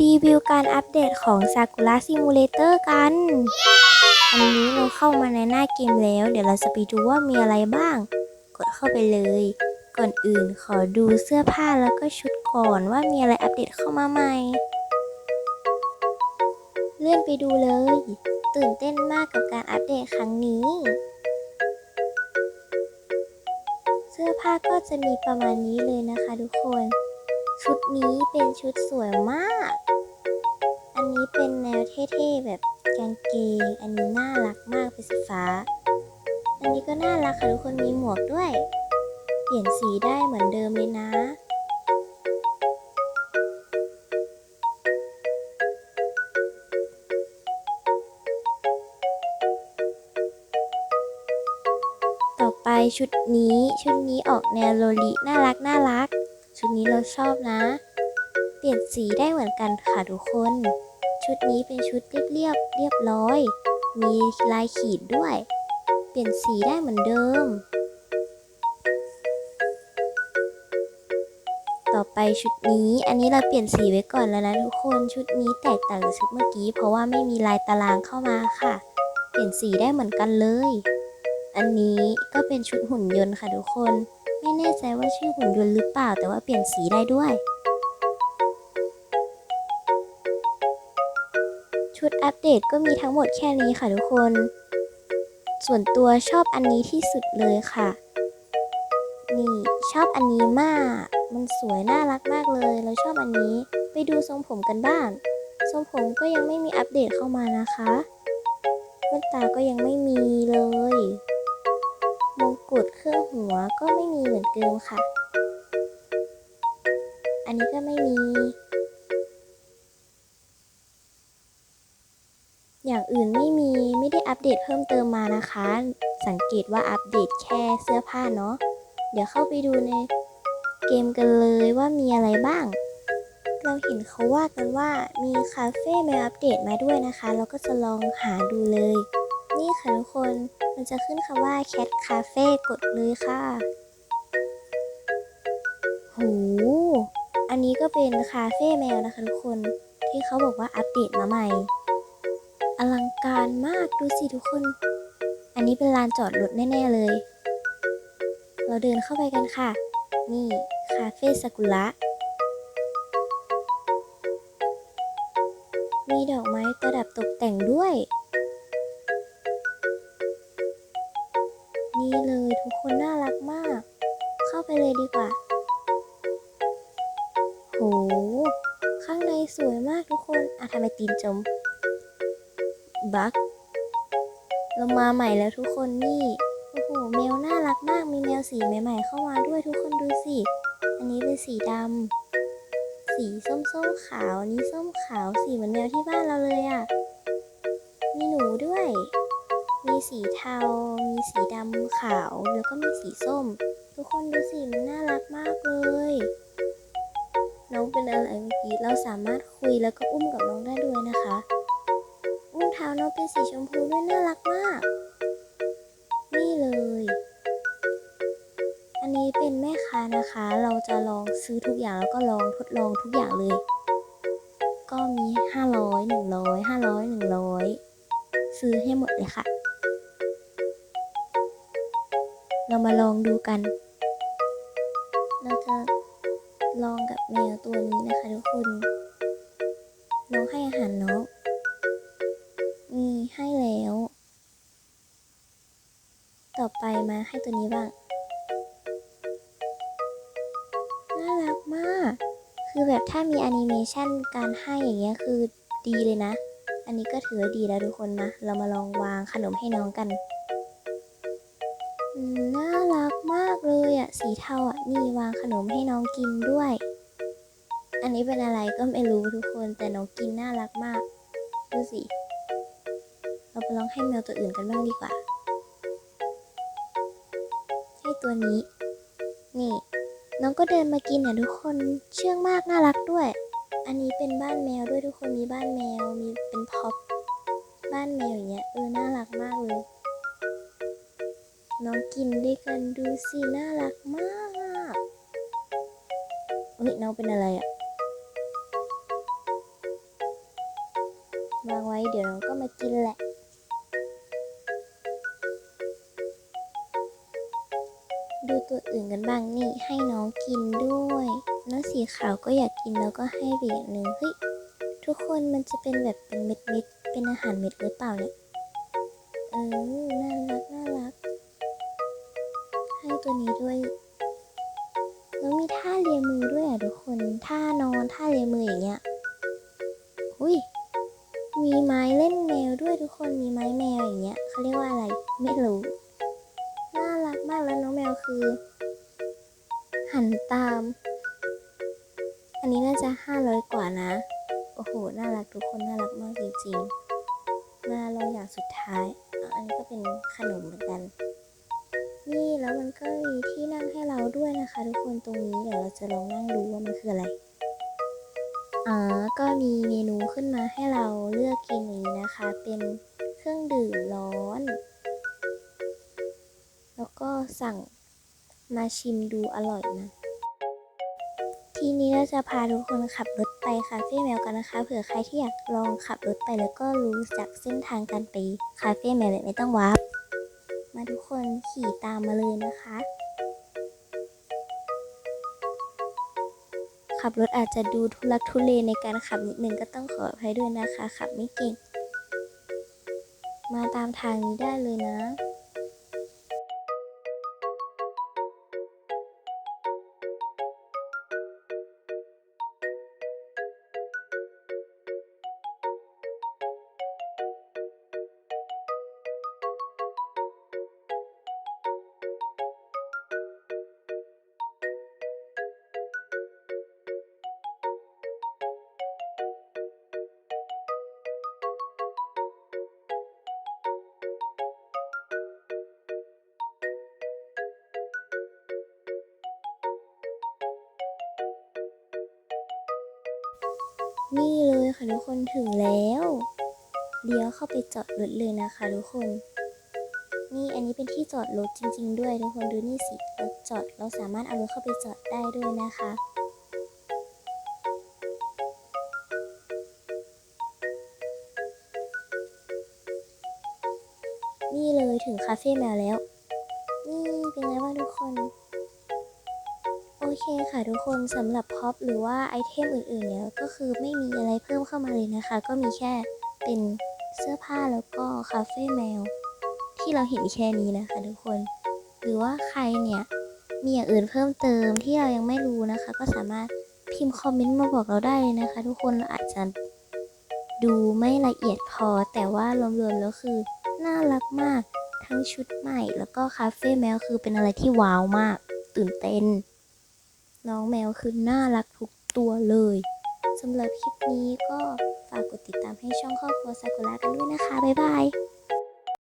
รีวิวการอัปเดตของ Sakura Simulator กัน อันนี้เราเข้ามาในหน้าเกมแล้ว เดี๋ยวเราจะไปดูว่ามีอะไรบ้าง กดเข้าไปเลย ก่อนอื่นขอดูเสื้อผ้าแล้วก็ชุดก่อนว่ามีอะไรอัปเดตเข้ามาใหม่ เลื่อนไปดูเลย ตื่นเต้นมากกับการอัปเดตครั้งนี้ เสื้อผ้าก็จะมีประมาณนี้เลยนะคะทุกคน ชุดนี้เป็นชุดสวยมาก อันนี้เป็นแนวเท่ๆแบบกางเกง อันนี้น่ารักมากเป็นสีฟ้า อันนี้ก็น่ารักค่ะทุกคนมีหมวกด้วย เปลี่ยนสีได้เหมือนเดิมเลยนะต่อไปชุดนี้ชุดนี้ออกแนวโลลิน่ารักน่ารัก ชุดนี้เราชอบนะ เปลี่ยนสีได้เหมือนกันค่ะทุกคน ชุดนี้เป็นชุดเรียบเรียบเรียบร้อย มีลายขีดด้วย เปลี่ยนสีได้เหมือนเดิม ต่อไปชุดนี้ อันนี้เราเปลี่ยนสีไว้ก่อนแล้วนะทุกคน ชุดนี้แตกต่างจากชุดเมื่อกี้ เพราะว่าไม่มีลายตารางเข้ามาค่ะ เปลี่ยนสีได้เหมือนกันเลย อันนี้ก็เป็นชุดหุ่นยนต์ค่ะทุกคน ไม่แน่ใจว่าชื่อหุ่นยนต์หรือเปล่า แต่ว่าเปลี่ยนสีได้ด้วย ชุดอัปเดตก็มีทั้งหมดแค่นี้ค่ะทุกคน ส่วนตัวชอบอันนี้ที่สุดเลยค่ะ นี่ชอบอันนี้มาก มันสวยน่ารักมากเลย เราชอบอันนี้ ไปดูทรงผมกันบ้าง ทรงผมก็ยังไม่มีอัปเดตเข้ามานะคะแว่นตาก็ยังไม่มีเลย ก็ไม่มีเหมือนเดิมค่ะ อันนี้ก็ไม่มี อย่างอื่นไม่มีไม่ได้อัปเดตเพิ่มเติมมานะคะ สังเกตว่าอัปเดตแค่เสื้อผ้าเนาะ เดี๋ยวเข้าไปดูในเกมกันเลยว่ามีอะไรบ้าง เราเห็นเขาว่ากันว่ามีคาเฟ่มาอัปเดตมาด้วยนะคะ เราก็จะลองหาดูเลย นี่ค่ะทุกคน มันจะขึ้นคำว่า Cat Cafe กดเลยค่ะหูอันนี้ก็เป็นคาเฟ่แมวนะคะทุกคน ที่เขาบอกว่าอัปเดตมาใหม่ อลังการมากดูสิทุกคน อันนี้เป็นลานจอดรถแน่ ๆ เลย เราเดินเข้าไปกันค่ะ นี่คาเฟ่ซากุระ มีดอกไม้ประดับตกแต่งด้วย นี่เลยทุกคนน่ารักมาก เข้าไปเลยดีกว่า โห ข้างในสวยมากทุกคนอะทำไมตีนจม บักเรามาใหม่แล้วทุกคนนี่ โอ้โห แมวน่ารักมาก มีแมวสีใหม่ ๆ เข้ามาด้วยทุกคนดูสิ อันนี้เป็นสีดำ สีส้มๆขาวนนี้ส้มขาว สีเหมือนแมวที่บ้านเราเลยอะ่ะ สีเทา มีสีดำขาว แล้วก็มีสีส้ม ทุกคนดูสิมันน่ารักมากเลย น้องเป็นอะไรเมื่อกี้ เราสามารถคุยแล้วก็อุ้มกับน้องได้ด้วยนะคะ อุ้งเท้าน้องเป็นสีชมพูด้วยน่ารักมาก นี่เลย อันนี้เป็นแม่ค้านะคะ เราจะลองซื้อทุกอย่างแล้วก็ลองทดลองทุกอย่างเลย ก็มี 500 100 500 100ซื้อให้หมดเลยค่ะ เรามาลองดูกัน เราจะลองกับแมวตัวนี้นะคะทุกคนลองให้อาหารน้องนี่ให้แล้ว ต่อไปมาให้ตัวนี้บ้าง น่ารักมาก คือแบบถ้ามีแอนิเมชันการให้อย่างเงี้ยคือดีเลยนะ อันนี้ก็ถือดีแล้วทุกคนมา เรามาลองวางขนมให้น้องกัน เลยอะสีเทาอะนี่วางขนมให้น้องกินด้วย อันนี้เป็นอะไรก็ไม่รู้ทุกคนแต่น้องกินน่ารักมากดูสิ เราไปลองให้แมวตัวอื่นกันบ้างดีกว่า ให้ตัวนี้ นี่ น้องก็เดินมากินอะทุกคนเชื่องมากน่ารักด้วย อันนี้เป็นบ้านแมวด้วยทุกคนมีบ้านแมวมีเป็นพ็อปบ้านแมวอย่างเงี้ยเออน่ารักมากเลย น้องกินด้วยกันดูสิน่ารักมากเฮ้ยน้องเป็นอะไรอะวางไว้เดี๋ยวน้องก็มากินแหละดูตัวอื่นกันบ้างนี่ให้น้องกินด้วยน้องสีขาวก็อยากกินแล้วก็ให้เหรียญหนึ่งเฮ้ยทุกคนมันจะเป็นแบบเป็นเม็ดเม็ดๆเป็นอาหารเม็ดหรือเปล่าเนี่ยเออน่ารัก ตัวนี้ด้วยแล้วมีท่าเลียมือด้วยอะทุกคนท่านอนท่าเลียมืออย่างเงี้ยอุ้ยมีไม้เล่นแมวด้วยทุกคนมีไม้แมวอย่างเงี้ยเขาเรียกว่าอะไรไม่รู้น่ารักมากแล้วน้องแมวคือ หันตาม อันนี้น่าจะห้าร้อยกว่านะ โอ้โหน่ารักทุกคนน่ารักมากจริงๆมาลองอย่างสุดท้ายอันนี้ก็เป็นขนมเหมือนกัน นี่แล้วมันก็มีที่นั่งให้เราด้วยนะคะ ทุกคนตรงนี้เดี๋ยวเราจะลองนั่งดูว่ามันคืออะไรอ่าก็มีเมนูขึ้นมาให้เราเลือกกินนี้นะคะ เป็นเครื่องดื่มร้อน แล้วก็สั่งมาชิมดูอร่อยนะทีนี้เราจะพาทุกคนขับรถไปคาเฟ่แมวกันนะคะ เผื่อใครที่อยากลองขับรถไปแล้วก็รู้จักเส้นทางการไปคาเฟ่แมวแบบไม่ต้องวาร์ป มาทุกคนขี่ตามมาเลยนะคะ ขับรถอาจจะดูทุลักทุเลในการขับนิดนึงก็ต้องขออภัยด้วยนะคะ ขับไม่เก่ง มาตามทางนี้ได้เลยนะ นี่เลยค่ะทุกคนถึงแล้วเลี้ยวเข้าไปจอดรถเลยนะคะทุกคน นี่อันนี้เป็นที่จอดรถจริง ๆ ด้วยทุกคนดูนี่สิรถจอดเราสามารถเอารถเข้าไปจอดได้ด้วยนะคะนี่เลยถึงคาเฟ่แมวแล้ว นี่เป็นไงบ้างทุกคน เคค่ะทุกคนสำหรับพ็อปหรือว่าไอเทมอื่นๆเนี่ยก็คือไม่มีอะไรเพิ่มเข้ามาเลยนะคะ ก็มีแค่เป็นเสื้อผ้าแล้วก็คาเฟ่แมว ที่เราเห็นแค่นี้นะคะทุกคน หรือว่าใครเนี่ยมีอย่างอื่นเพิ่มเติมที่เรายังไม่รู้นะคะ ก็สามารถพิมพ์คอมเมนต์มาบอกเราได้เลยนะคะ ทุกคนเราอาจจะดูไม่ละเอียดพอ แต่ว่ารวมๆแล้วคือน่ารักมากทั้งชุดใหม่ แล้วก็คาเฟ่แมวคือเป็นอะไรที่ว้าวมาก ตื่นเต้น น้องแมวคือน่ารักทุกตัวเลยสำหรับคลิปนี้ก็ฝากกดติดตามให้ช่องครอบครัวซากุระกันด้วยนะคะ บ๊ายบาย